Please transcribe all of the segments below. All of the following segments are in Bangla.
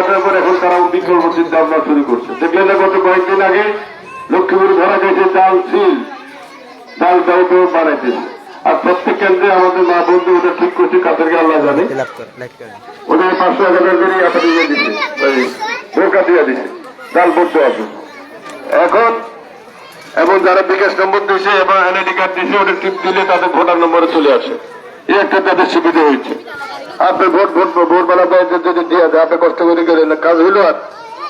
আসার পর এখন তারা বিকল্প চিন্তা ভাবনা শুরু করছে। দেখলেন না গত কয়েকদিন আগে লক্ষ্মীপুর ধরা গেছে চাল সিল চাল দাও তো বাড়াইতেছে আর প্রত্যেক কেন্দ্রে আমাদের মা বন্ধু ওটা ঠিক করছে কাদেরকে আল্লাহ জানে। ওদের পাঁচশো এক হাজার করে একটা দিয়ে দিচ্ছে বোকা দিয়ে দিচ্ছে চাল পড়তে আসে এখন এবং যারা বিকাশ নম্বর দিয়েছে এবং এনআইডি কার্ড দিয়েছে ওটা টিপ দিলে তাদের ভোটার নম্বরে চলে আসে। একটা তাদের সুবিধা হয়েছে। আপনি ভোট ভোট ভোট বেলা যদি দিয়ে দেয় আপনি কষ্ট করে গেলেন কাজ হইল আর।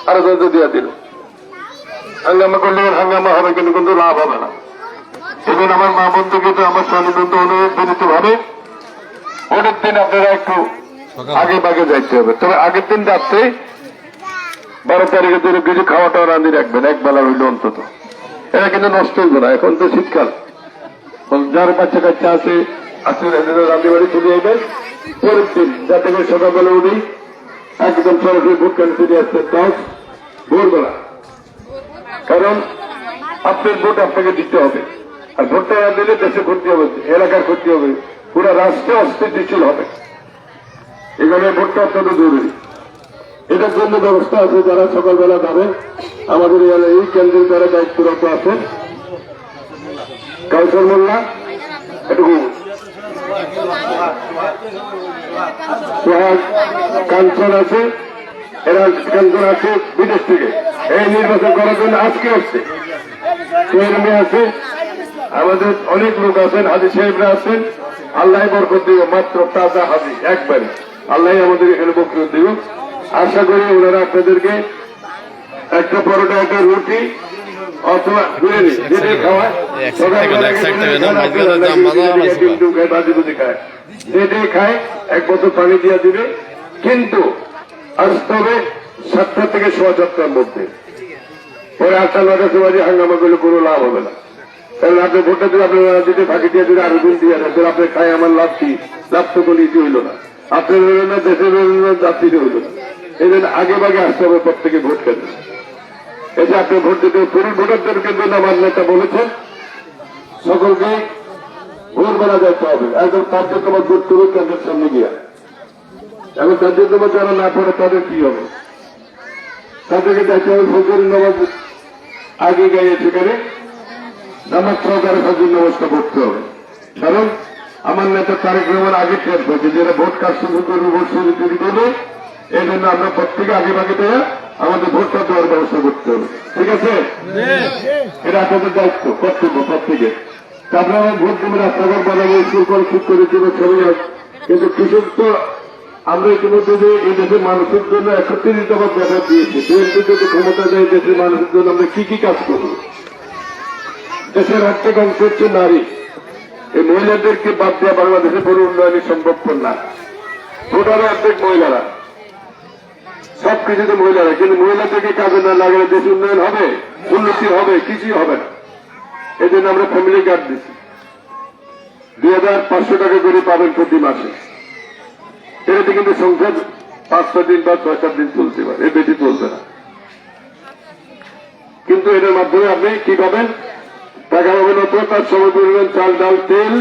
আরও যদি দিয়ে দিল। হাঙ্গামা করলে হাঙ্গামা হবে কিন্তু কিন্তু লাভ হবে না। এবং আমার মা বন্ধুকে তো আমার স্বামী বন্ধু অনুরোধ বিনীত ভাবে অনেক দিন আপনারা একটু আগে বাগে যাইতে হবে। তবে আগের দিন রাত্রে বারো তারিখের দিনে কিছু খাওয়া টাওয়া রাঁধি রাখবেন এক বেলা হইল অন্তত। এটা কিন্তু নষ্ট হইব না এখন তো শীতকাল। যার বাচ্চা কাচ্চা আছে আছে রাঁধি বাড়ি চলে যাবেন পরের দিন, যাতে করে সকালবেলা উঠি, একদম সরাসরি ভোট কেন্দ্র চলে আসছে দশ ভোরবেলা কারণ আপনার ভোট আপনাকে দিতে হবে। আর ভোটটা দিলে দেশে ক্ষতি হবে, এলাকার ক্ষতি হবে, পুরো রাষ্ট্রে অস্থিতিশীল হবে। এখানে ভোটটা অত্যন্ত জরুরি। এটার জন্য ব্যবস্থা আছে, যারা সকালবেলা যাবেন আমাদের এই কেন্দ্রের যারা দায়িত্বরত আছেন, কাউসার মোল্লা, এটুকু কাঞ্চন আছে, এরা কাঞ্চন আছে বিদেশ থেকে। এই নির্বাচন করার জন্য আজকে আসছে। আছে, আমাদের অনেক লোক আছেন, হাজি সাহেবরা আছেন। আল্লাহ বরকত দিব, মাত্র তাজা হাজি, একবারে। আল্লাহ আমাদের এখানে বকরত দিব। আশা করি ওনারা আপনাদেরকে একটা পরোটা, একটা রুটি অথবা খাওয়ায়। খায় খায় এক বোতল পানি দিয়ে দিবে। কিন্তু আসতে হবে সাতটা থেকে সোয়া সাতটার মধ্যে। পরে আটটা নটা সময় হাঙ্গামা করলে কোনো লাভ হবে না। কারণ আপনি ভোটটা যদি আপনি দিতে ফাঁকি দিয়ে যদি আরও দিন দিয়ে দেন। আপনি খাই আমার লাভ কি? লাভ তো কোনো ইতি হইল না। আপনার হইল না দেশের হইল না জাতির হইল না। এই জন্য আগে ভাগে আসতে হবে প্রত্যেকে ভোট কেন্দ্রে। এতে আপনি ভোট দিতে পুরুষ ভোটারদেরকে জন্য আমার নেতা বলেছেন, সকলকে ভোরবেলা যাইতে হবে। একদম কার্যক্রম ভোট করুক কেন্দ্রের সামনে গিয়া। এখন কার্যক্রম যারা না পড়ে তাদের কি হবে? তাদেরকে যাইতে হবে ফজর নামাজ আগে গিয়ে সেখানে নামাজ সহকারে ফজর নামাজটা পড়তে হবে। কারণ আমার নেতা তারেক রহমান আগে টের পেয়েছে যারা ভোট কাজ শুরু করবে, ভোট শুরু করবে। এই জন্য আমরা প্রত্যেকে আগে ভাগে দেয়া আমাদের ভোটটা দেওয়ার ব্যবস্থা করতে হবে। ঠিক আছে? এটা আপনাদের দায়িত্ব কর্তব্য প্রত্যেকে তারপরে আমরা ভোট দেবো রাস্তাঘাট বানাবো স্কুল কল ঠিক করে দেবো ছবি কিন্তু কৃষক তো আমরা ইতিমধ্যে যে এই দেশের মানুষের জন্য একত্রিশ দফা দেখা দিয়েছি। বিএনপি যদি ক্ষমতা দেয় দেশের মানুষের জন্য আমরা কি কি কাজ করব? দেশের অর্ধেক অংশ হচ্ছে নারী। এই মহিলাদেরকে বাদ দেওয়া বাংলাদেশের কোনো উন্নয়নই সম্ভবপর না। ভোটার অর্ধেক মহিলারা। সব কিছুতে মহিলারা কিন্তু মহিলাদেরকে কাজে না লাগালে দেশ উন্নয়ন হবে? উন্নতি হবে, কিছুই হবে না। এই জন্য আমরা ফ্যামিলি কার্ড দিচ্ছি দুই হাজার পাঁচশো টাকা করে পাবেন প্রতি মাসে। এটাতে কিন্তু সংসার পাঁচ ছয় দিন বা ছয় সাত দিন চলতে পারে, এর বেশি চলবে না। কিন্তু এটার মাধ্যমে আপনি কি পাবেন? টাকা পাবেন অথবা তার সময় পরিমাণ চাল, ডাল, তেল,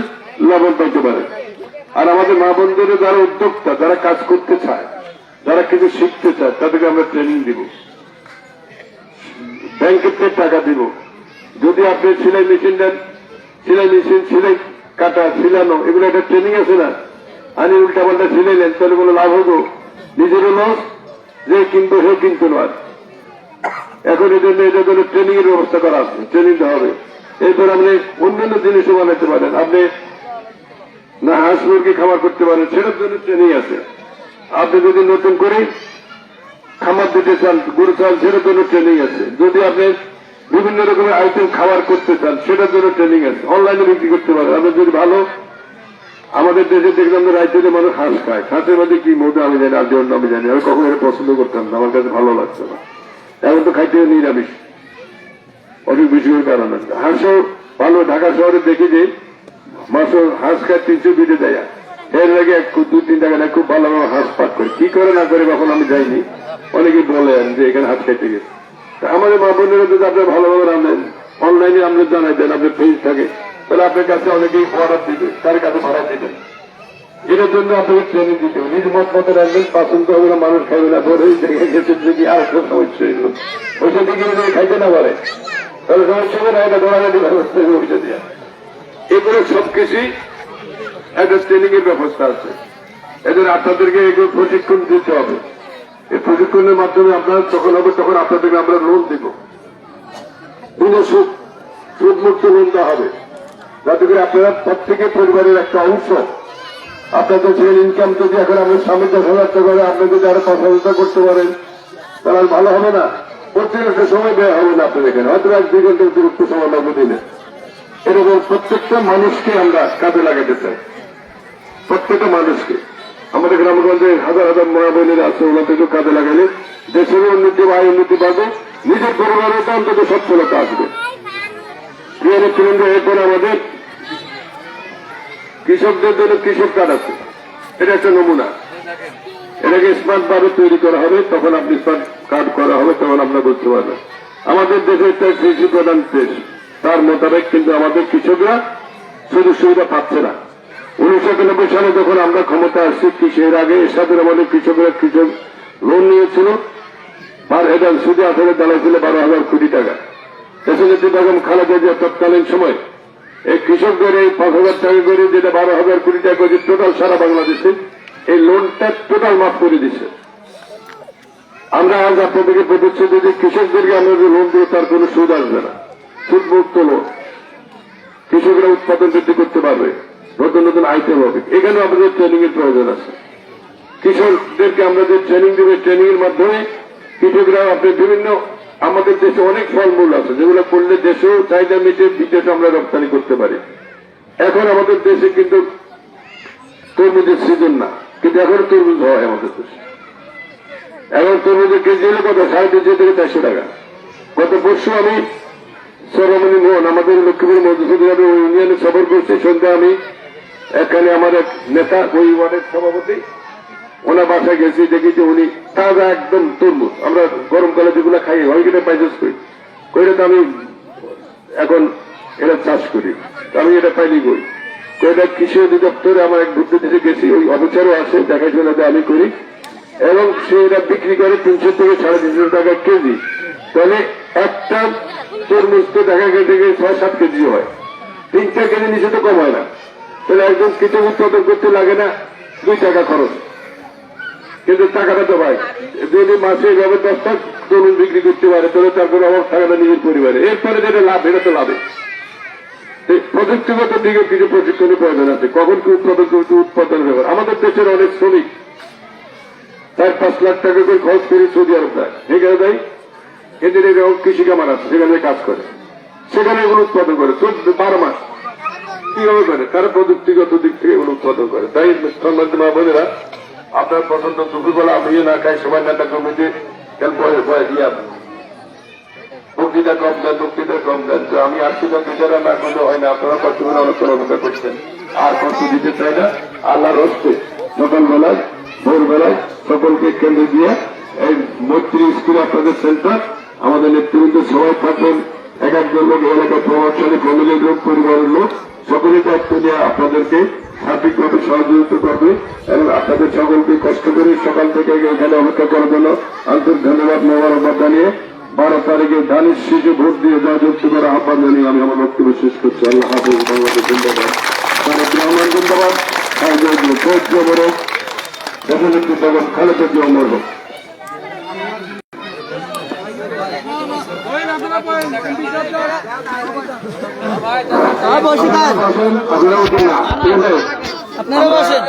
লবণ পাইতে পারেন। আর আমাদের মা বন্ধুরা যারা উদ্যোক্তা, যারা কাজ করতে চায় যারা কিছু শিখতে চায়, তাদেরকে আমরা ট্রেনিং দিব। ব্যাংকের থেকে টাকা দিব। যদি আপনি সেলাই মেশিন দেন সেলাই মেশিন সেলাই কাটা, সিলানো, এগুলো একটা ট্রেনিং আছে না? আনি উল্টা পাল্টা সিলাইলেন তাহলে কোনো লাভ হতো নিজেরও লস যে কিনতো সে কিনতো না এখন এই জন্য এটা জন্য ট্রেনিং এর ব্যবস্থা করা আছে ট্রেনিং দেওয়া হবে। এরপর আপনি অন্যান্য জিনিসও বানাতে পারেন। আপনি না হাঁস মুরগি খামার করতে পারেন, সেটার জন্য ট্রেনিং আছে। আপনি যদি নতুন করে খামার দিতে চান, গরু চাল, সেটার জন্য ট্রেনিং আছে। যদি আপনি বিভিন্ন রকমের আইটেম খাবার করতে চান, সেটার জন্য ট্রেনিং আছে। অনলাইনে বিক্রি করতে পারেন। আপনি যদি ভালো, আমাদের দেশে দেখলাম রাজ্যে মানুষ হাঁস খায়। হাঁসের মধ্যে কি মধ্যে আমি জানি, আর জন্য আমি জানি আমি কখনো এটা পছন্দ করতাম না। আমার কাছে ভালো লাগছে না। এখন তো খাইতে নিরামিষ। অনেক বেশি করে কারণে হাঁসও ভালো। ঢাকা শহরে দেখি যে মাসও হাঁস খায় তিনশো বিটে দেয়। এর আগে দু তিন টাকা না খুব ভালো হাঁস পাক করে। কি করে না করে কখন আমি যাইনি। অনেকে বলেন যে এখানে হাঁস খাইতে গেছে। আমাদের মা বোনেরা যদি আপনি ভালোভাবে রান্নেন অনলাইনে আপনি জানাই দেন, আপনার পেজ থাকে, তাহলে আপনার কাছে অনেকেই অর্ডার দিবে, তার কাছে ভাড়া দিবেন এটার জন্য আপনাকে ট্রেনিং দিতে হবে। নিজ মত মতো রাখবেন পছন্দ হবে না, মানুষ খাইবে না ধরে গেছে যদি আর সমস্যা হইল। ওইটা দিকে যদি খাইতে না পারে। তাহলে সমস্যা হবে না এটা দৌড়াগাড়ি ব্যবস্থা হবে ওইটা দিয়ে। এগুলো সবকিছুই একটা ট্রেনিং এর ব্যবস্থা আছে। এদের আপনাদেরকে এগুলো প্রশিক্ষণ দিতে হবে। এই প্রশিক্ষণের মাধ্যমে আপনারা যখন হবে তখন আপনাদেরকে আমরা লোন দিব। বিনা সুদ সুদ মুক্ত লোন দেওয়া হবে। যাতে করে আপনারা প্রত্যেকে পরিবারের একটা অংশ আপনাদের যে ইনকাম যদি এখন আমরা স্বামী দশ হাজার টাকা আপনি যদি আরও পাঁচ হাজার করতে পারেন, তাহলে আর ভালো হবে না। প্রত্যেক একটা সময় ব্যয় হবে না আপনাদের এখানে। হয়তো এক দুই ঘণ্টা অতিরিক্ত সময় লাগবে দিনে। এরকম প্রত্যেকটা মানুষকে আমরা কাজে লাগাতে চাই। প্রত্যেকটা মানুষকে। আমাদের গ্রামগঞ্জে হাজার হাজার মা বোনেরা আছে ওনাদেরকে কাজে লাগালে দেশের উন্নতি বা উন্নতি পাবে নিজের পরিবারের তো অন্তত সচ্ছলতা আসবে। প্রিয় আমাদের কৃষকদের জন্য কৃষক কার্ড আছে। এটা একটা নমুনা। এটাকে স্মার্ট ভাবে তৈরি করা হবে, তখন আপনি স্মার্ট কার্ড করা হবে, তখন আপনার বুঝতে পারবেন। আমাদের দেশে একটা কৃষি প্রধান দেশ। তার মোতাবেক কিন্তু আমাদের কৃষকরা সুযোগ সুবিধা পাচ্ছে না। উনিশশো একানব্বই সালে যখন আমরা ক্ষমতা আসছি কৃষির আগে এরশাদের আমাদের কৃষকরা কৃষক লোন নিয়েছিল? পার হেডার সুদে আসলে দাঁড়াইছিল বারো হাজার কোটি টাকা। দেশনেত্রী বেগম খালেদা জিয়া তৎকালীন সময় এই কৃষকদের এই পাঁচ হাজার টাকা করে যেটা বারো হাজার কোটি টাকা করে টোটাল সারা বাংলাদেশে, এই লোনটা টোটাল মাফ করে দিচ্ছে আমরা আজ আপনাদেরকে প্রতিশ্রুতি যে কৃষকদেরকে আমরা যে লোন দেবো, তার কোনো সুদ আসবে না। সুদ মুক্ত লোন কৃষকরা উৎপাদন বৃদ্ধি করতে পারবে। নতুন নতুন আইটেম হবে। এখানেও আমাদের ট্রেনিং এর প্রয়োজন আছে। কৃষকদেরকে আমরা যে ট্রেনিং দেবে ট্রেনিং এর মাধ্যমে কৃষকরা আপনি বিভিন্ন, আমাদের দেশে অনেক ফলমূল আছে, যেগুলো করলে দেশেও চাহিদা মিটে বিদেশে আমরা রপ্তানি করতে পারি। এখন আমাদের দেশে কিন্তু তরমুজের সিজন না, কিন্তু এখন তরমুজ হয় আমাদের দেশে। এখন তরমুজের কেজি হলো কত? সাড়ে তিনশো থেকে চারশো টাকা। গত পরশু আমি সরমণি মোহন, আমাদের লক্ষ্মীপুর মধুসূদন ইউনিয়নে সফর করছি। সন্ধ্যা আমি এখানে আমার এক নেতা ওই ওয়ার্ডের সভাপতি, ওনার বাসায় গেছি, দেখি যে উনি তাজা একদম তরমুজ। আমরা গরমকালে যেগুলো খাই ওইখানে পাইজেস করি। কইলে তো আমি এখন এটা চাষ করি। আমি এটা পাইনি কই। কইটা কৃষি অধিদপ্তরে আমার এক ঘুরতে দিতে গেছি, ওই অফিসারও আছে, দেখাশোনা যে আমি করি। এবং সে এটা বিক্রি করে তিনশো থেকে সাড়ে তিনশো টাকা কেজি। তাহলে একটা তরমুজ তো দেখা গেছে ছয় সাত কেজি হয়। তিন চার কেজি নিচে তো কম হয় না। তাহলে একজন কৃষক উৎপাদন করতে লাগে না, দুই টাকা খরচ। কিন্তু টাকাটা তো ভাই, যদি মাসে এইভাবে দশটা তরুণ বিক্রি করতে পারে, তাহলে তার কোনো অভাব থাকে না নিজের পরিবারে। এরপরে যেটা লাভ, এটা তো লাভে। প্রযুক্তিগত দিকে কিছু প্রশিক্ষণের প্রয়োজন আছে। কখন কি উৎপাদন করতে উৎপাদনের ব্যাপার। আমাদের দেশের অনেক শ্রমিক চার পাঁচ লাখ টাকা করে খরচ করে সৌদি আরব দেয় এখানে দেয় এদের এরকম কৃষি কামার আছে, সেখানে কাজ করে। সেখানে এগুলো উৎপাদন করে। চোদ্দ, বারো মাস। কীভাবে করে তারা প্রযুক্তিগত দিক থেকে এগুলো উৎপাদন করে? তাই সম্মানিত মা বোনেরা, আপনার পছন্দ দুপুরবেলা আপনি না খাই, সবাই নেতা কমিটি বক্তৃতা কম দেন, বক্তৃতা কম দেন। তো আমি আর্থিক বিচারা না করলে হয় না। আপনারা কষ্ট অনুষ্ঠান অপেক্ষা করছেন। আর কষ্ট দিতে চাই না। আল্লাহর হস্তে সকালবেলায়, ভোরবেলায় সকলকে কেন্দ্রে দিয়ে এই মৈত্রী স্কুল আপনাদের সেন্টার, আমাদের নেতৃবৃন্দ সবাই থাকবেন। এক একজন লোক, এলাকার প্রভাবশালী ফ্যামিলির লোক পরিবারের লোক। সকলের দায়িত্ব নিয়ে আপনাদেরকে সার্বিকভাবে সহযোগিতা করবে এবং আপনাদের সকলকে কষ্ট করে সকাল থেকে এখানে অপেক্ষা করার জন্য আন্তরিক ধন্যবাদ, মোবারকবাদ জানিয়ে বারো তারিখে ধানের শিশু ভোট দিয়ে জয়যুক্ত করার আহ্বান জানিয়ে আমি আমার বক্তব্য শেষ করছি। আল্লাহ হাফিজ, বাংলাদেশ তারেক রহমান জিন্দাবাদ। চৌদ্র বড় দেশনেত্রী বেগম খালেদা জিয়া অমর আপনারা বসেন।